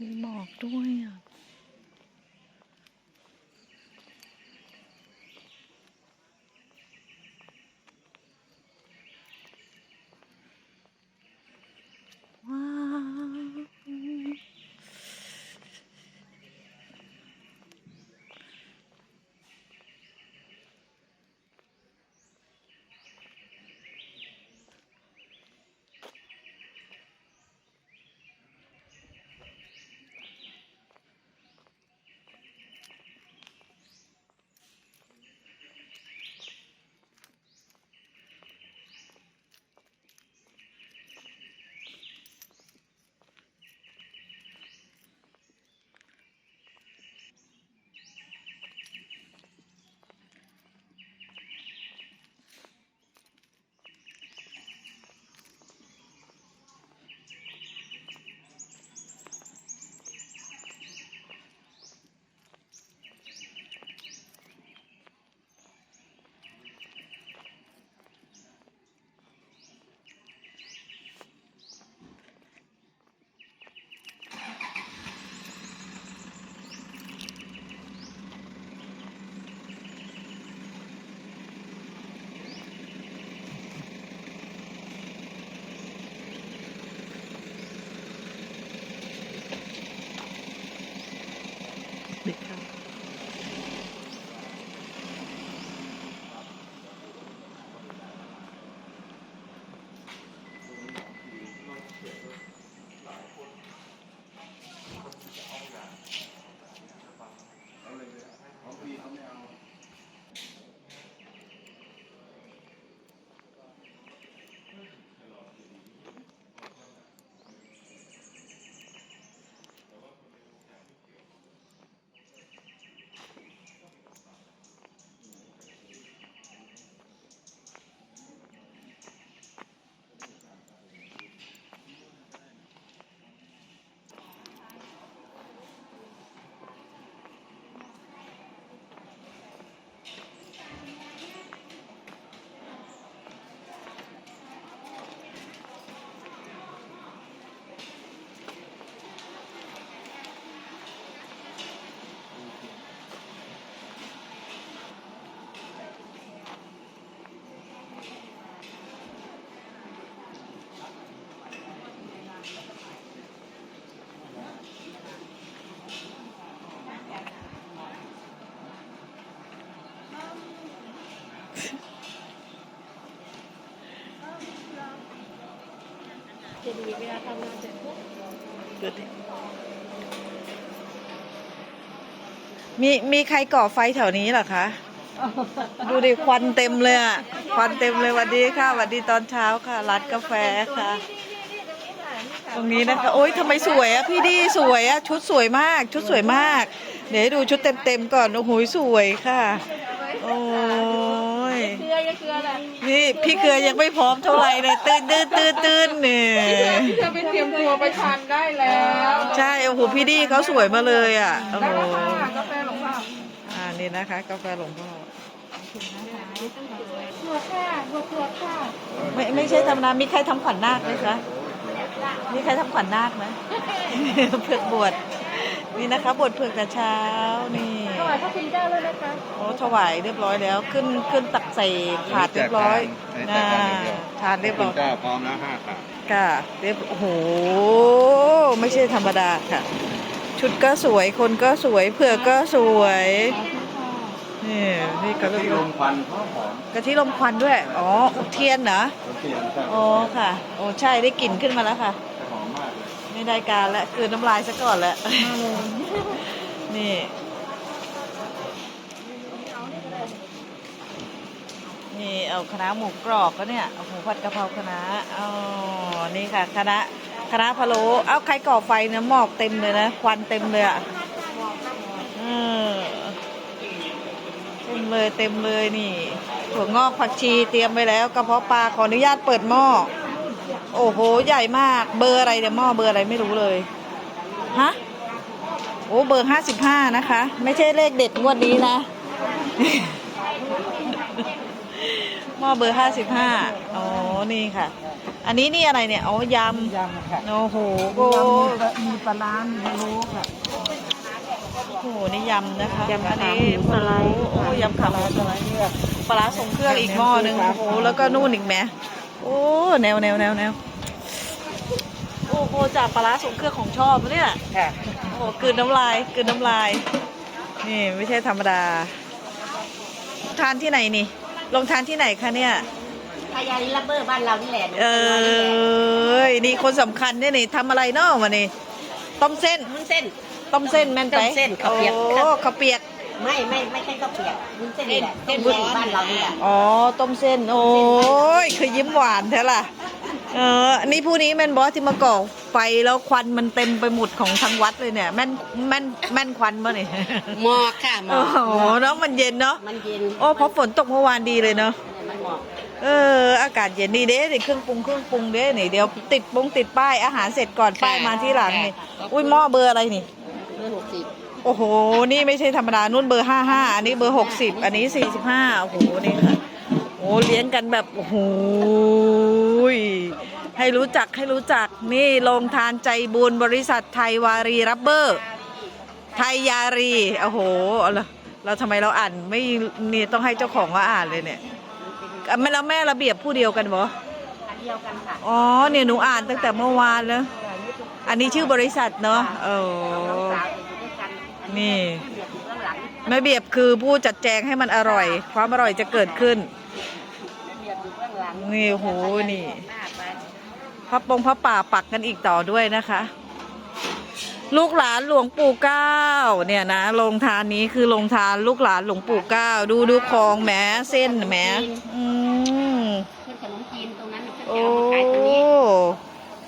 มีหมอกด้วยอะาทำงานเสร็จปุ๊บเกิดมีมีใครก่อไฟแถวนี้เหรอคะ ดูดิควันเต็มเลยอะ ควันเต็มเลยสวัสดีค่ะสวัสดีตอนเช้าค่ะร้านกาแฟค่ะ ตรงนี้นะคะโอ๊ยทำไมสวยอะพี่ดีสวยอะชุดสวยมาก ชุดสวยมาก เดี๋ยวให้ดูชุดเต็มๆก่อนโอ้โหสวยค่ะ โอ้ยเกลือยังเกลือแหละ นี่พี่เครือยังไม่พร้อมเท่าไหร่เลยตื่นตื่นตื่นตื่นเนี่ยจะไปเตรียมตัวไปทานได้แล้วใช่โอ้โหพี่ดีเขาสวยมาเลยอะโอ้ได้โหแล้วค่ะกาแฟหลวงพ่ออ่านี่นะคะกาแฟหลวงพ่อถั่วค่ะถั่วถั่วค่ะไม่ไม่ใช่ธรรมดามีใครทำขวัญนาคไหมคะมีใครทำขวัญนาคไหมเผือกบวชนี่นะคะบวชเผือกแต่เช้านี่ถ วายพระคุณเจ้าเลยนะคะโอ้ถวายเรียบร้อยแล้ว ขึ้นขึ้นตักใส่ถาดเรียบร้อยให้นะแจกทานอย่างเดียวทานเรียบร้อยคุณเจ้าพร้อมแล้วห้าถาดค่ะเรียบโอ้โหไม่ใช่ธรรมดาค่ะ ชุดก็สวยคนก็สวยเผือกก็สวยนี่นี่ก็ที่ลมควันหอมหอมกะทิลมควันด้วย อ๋ออุเทียนเหรอรสเทียนใช่อ๋อค่ะ โอ้ใช่ได้กลิ่นขึ้นมาแล้วค่ะหอมมากเลยไม่ได้การแล้วคือน้ำลายซะก่อนแล้วนี่ีเอาคณะหมูกรอบก็เนี่ยเอาหมูผัดกะเพราคณะอ๋อนี่ค่ะคณะคณะพะโล้เอาใครก่อไฟเนี่ยหมอกเต็มเลยนะควันเต็มเลยอะเออเต็มเลยเต็มเลยนี่ถั่วงอกผักชีเตรียมไว้แล้วกระเพาะปลาขออนุญาตเปิดหม้อโอ้โห ใหญ่มากเบอร์อะไรเนี่ยหม้อเบอร์อะไรไม่รู้เลยฮะโอ้เบอร์ห้าสิบห้านะคะ ไม่ใช่เลขเด็ดงวดนี้นะ หม้อเบอร์ห้าสิบห้าอ๋อ นี่ค่ะ อันนี้นี่อะไรเนี่ย อ๋อยยำค่ะำ โอ้โหโมีปลาร้ามีพะโล้ค่ะโอ้โห นี่ยำนะคะ ยำอันขานี้หมูปลาร้าโอ้ยำขาหมูปลาร้าเลือกปลาร้าส่งเครื่องอีกหม้อหนึงโอ้โห แล้วก็นู่นอีกแหมโอ้ แนวแนวแนวแนวโอ้โหจากปลาร้าส่งเครื่องของชอบเนี่ย ค่ะ โอ้โหกลืนน้ำลายกลืนน้ำลาย นี่ไม่ใช่ธรรมดา ทานที่ไหนนี่ ลงทานที่ไหนคะเนี่ยพายาลิลับเบอร์บ้านเรานี่แหละเอ้ยนี่คนสำคัญเนี่ยนี่ทำอะไรเนาะวันนี้ต้มเส้นวุ้นเส้น ต้มเส้นแม่นไปต้มเส้นข้าวเปียก โอ้ข้าวเปียก ไม่ไม่ไม่ใช่ข้าวเปียกวุ้นเส้นนี่แหละเส้นร้อนบ้านเรานี่แหละอ๋อต้มเส้น โอ้ยคือยิ้มหวานแท้ล่ะ เออนี่ผู้นี้แม่นบอสที่มาก่อไฟแล้วควันมันเต็มไปหมดของทั้งวัดเลยเนี่ยแม่นแม่นแม่นควันป่ะเนี่ยหมอกค่ะหมโอ้อกโหเนาะมันเย็นเนาะมันเย็นโอ้เพราะฝนตกเมื่อวานดีเลยเนาะมันหมอกเออ อากาศเย็นดีเด้นี่เครื่องปรุงเครื่องปรุงเด้นี่เดี๋ยวติดปรุงติดป้ายอาหารเสร็จก่อนป้ายมาที่หลังนี่อุ้ยหม้อเบอร์อะไรนี่ เบอร์หกสิบโอ้โห นี่ไม่ใช่ธรรมดานุ่นเบอร์ห้าห้า อันนี้เบอร์หกสิบ อันนี้สี่สิบห้า โอ้โห นี่ค่ะ โอ้เลี้ยงกันแบบ โอ้โหย ให้รู้จักให้รู้จักนี่โรงทานใจบุญบริษัทไทยวารีรับเบอร์ ไทยยารีโอ้โหเอาละเราทำไมเราอ่านไม่นี่ต้องให้เจ้าของว่าอ่านเลยเนี่ยอะแม่แล้วแม่ระเบียบผู้เดียวกันบออันเดียวกันค่ะอ๋อเนี่ยหนูอ่านตั้งแต่เมื่อวานแล้วอันนี้ชื่อบริษัทเนาะเออสาวจะอยู่ด้วยกันอันี่เบียดอยู่ข้างหลังแม่เบียบคือผู้จัดแจงให้มันอร่อย ความอร่อยจะเกิดขึ้นเบียดอยู่ข้างหลังนี่โหนี่หน้าไป พระปงพระป่าปักกันอีกต่อด้วยนะคะ ลูกหลานหลวงปู่เก้าเนี่ยนะโรงทานนี้คือโรงทานลูกหลานหลวงปู่เก้าดูดูคลองแหมเส้นแหมอืมเพื่อนขนมจีนตรงนั้นเพื่อนโอ้จะเอามาขายตรงนี้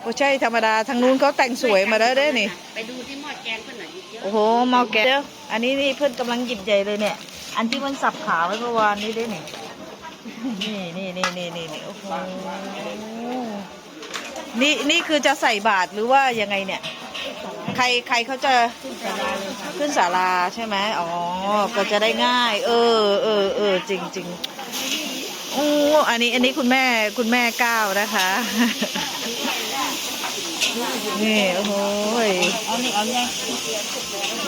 โอ้ใช่ธรรมดาทางนู้นเขาแต่งสวยมาแล้วเด้อนี่ไปดูที่หม้อแกงเพื่อนหน่อยเยอะโอ้โหหมอแกเดี๋ยวอันนี้นี่เพื่อนกำลังหยิบใหญ่เลยเนี่ย อันที่มันสับขาไว้เมื่อวานนี้ด้วยนี่นี่นี่นี่นี่นี่นี่โอ้โห นี่นี่คือจะใส่บาตรหรือว่ายังไงเนี่ย ใครใครเขาจะขึ้นศาลาใช่ไหมอ๋อ ก็จะได้ง่าย เออเออเออจริงจริงโอ้อันนี้อันนี้คุณแม่คุณแม่ก้าวนะคะนี่โอ้โหยเอานี่เอาไง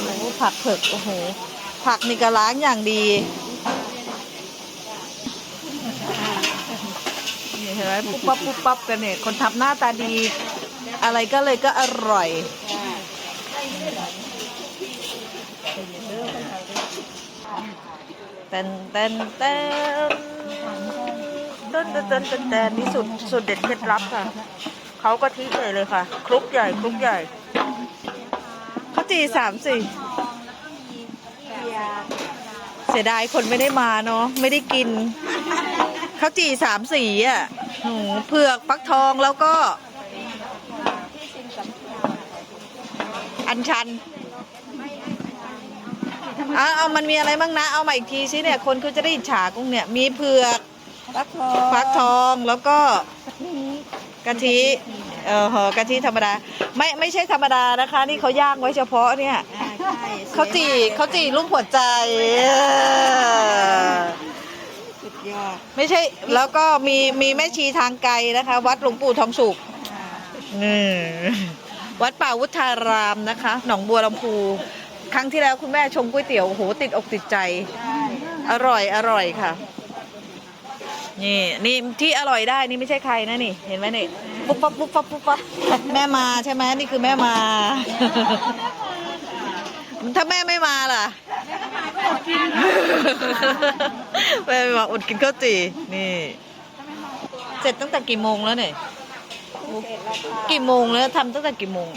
โอ้โหผักเผือกโอ้โหผักนี่ก็ล้างอย่างดี ช่ไหมปุ๊บปั๊บปุ๊บปั๊บกันเนี่ยคนทำหน้าตาดี อะไรก็เลยก็อร่อย เต้นเต้นเต้นเต้นเต้นเต้นเต้นนี่สุดสุดเด็ดเคล็ดลับค่ะเขากะทิใหญ่เลยค่ะ คลุกใหญ่คลุกใหญ่เขาจีสามสี่เสียดายคนไม่ได้มาเนาะไม่ได้กิน ข้าวจีสามสีอะโอ้โหเผือกฟักทองแล้วก็ อันชันเอาเอามันมีอะไรบ้างนะ เอามาอีกทีสิเนี่ย คนเขาจะได้อิจฉากุ้งเนี่ย มีเผือกฟักทองฟักทองแล้วก็กะทิเออเหอะกะทิธรรมดา ไม่ไม่ใช่ธรรมดานะคะ นี่เขาย่างไว้เฉพาะเนี่ยใช่เขาจีเขาจีรูปหัวใจเออสุดยอด ไม่ใช่แล้วก็มีมีแม่ชีทางไกลนะคะ วัดหลวงปู่ทองสุขนี่วัดป่าวุฒารามนะคะ หนองบัวลำพู ครั้งที่แล้วคุณแม่ชงก๋วยเตี๋ยวโอ้โหติดอกติดใจ อร่อยอร่อยค่ะ นี่นี่ที่อร่อยได้นี่ไม่ใช่ใครนะนี่ เห็นไหมนี่ปุ๊บปั๊บปุ๊บปั๊บปุ๊บปั๊บแม่มาใช่ไหมนี่คือแม่มา ถ้าแม่ไม่มาล่ะแม่ไม่มาอดกินข้าวจีนี่ เสร็จตั้งแต่กี่โมงแล้วเนี่ยกี่โมงแล้วทำตั้งแต่กี่โมง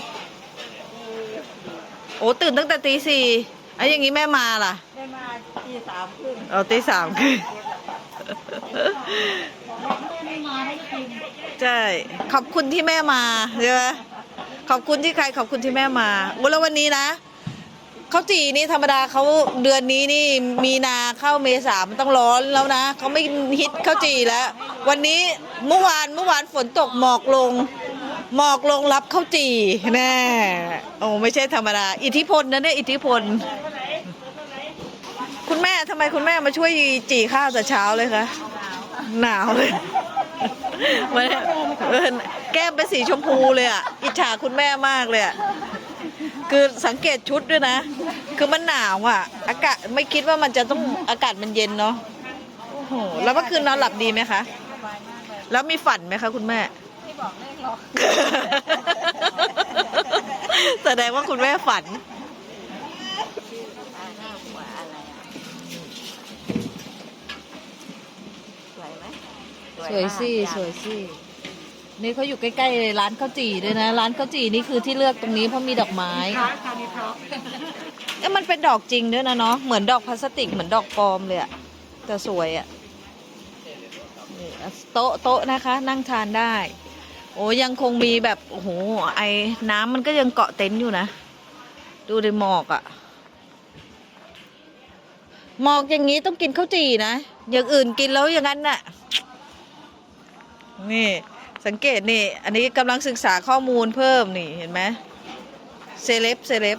โอ้ตื่นตั้งแต่ตีสี่ไอ้อย่างงี้แม่มาล่ะได้มาที่สามครึ่งเอาตีสามคือใช่ขอบคุณที่แม่มาใช่ไหมขอบคุณที่ใครขอบคุณที่แม่มาวันแล้ววันนี้นะ ข้าวจีนี่ธรรมดาเขาเดือนนี้นี่มีนาเข้าเมษามันต้องร้อนแล้วนะเขาไม่ฮิตข้าวจีแล้ว วันนี้เมื่อวานเมื่อวานฝนตกหมอกลง หมอกลงรับข้าวจีแน่โอ้ไม่ใช่ธรรมดาอิทธิพลนะเนี่ยอิทธิพล คุณแม่ทำไมคุณแม่มาช่วยจีข้าวแต่เช้าเลยคะหนาวเลยวันแก้มเป็นสีชมพูเลยอะอิจฉาคุณแม่มากเลยอะ คือสังเกตชุดด้วยนะ คือมันหนาวอะ อากาศไม่คิดว่ามันจะต้องอากาศมันเย็นเนาะโอ้โหแล้วเมื่อคืนนอนหลับดีไหมคะ แล้วมีฝันไหมคะคุณแม่ ไม่บอกเลขหรอก แสดงว่าคุณแม่ฝันหน้าหัวอะไรอะสวยไหมสวยสิมากสวยสิ นี่เขาอยู่ใกล้ๆร้านข้าวจี่ด้วยนะ ร้านข้าวจี่นี่คือที่เลือกตรงนี้เพราะมีดอกไม้ร้านคานิทอปเอ้ยมันเป็นดอกจริงด้วยนะเนาะเหมือนดอกพลาสติกเหมือนดอกปลอมเลยอะแต่สวยอะนี่โต๊ะโต๊ะนะคะ นั่งทานได้ โอ้ยังคงมีแบบโอ้โหไอ้น้ำมันก็ยังเกาะเต็นท์อยู่นะ ดูในหมอกอะหมอกอย่างนี้ต้องกินข้าวจี่นะอย่างอื่นกินแล้วอย่างนั้นน่ะนี่ สังเกตนี่ อันนี้กำลังศึกษาข้อมูลเพิ่มนี่เห็นไหมเซเลบเซเลบ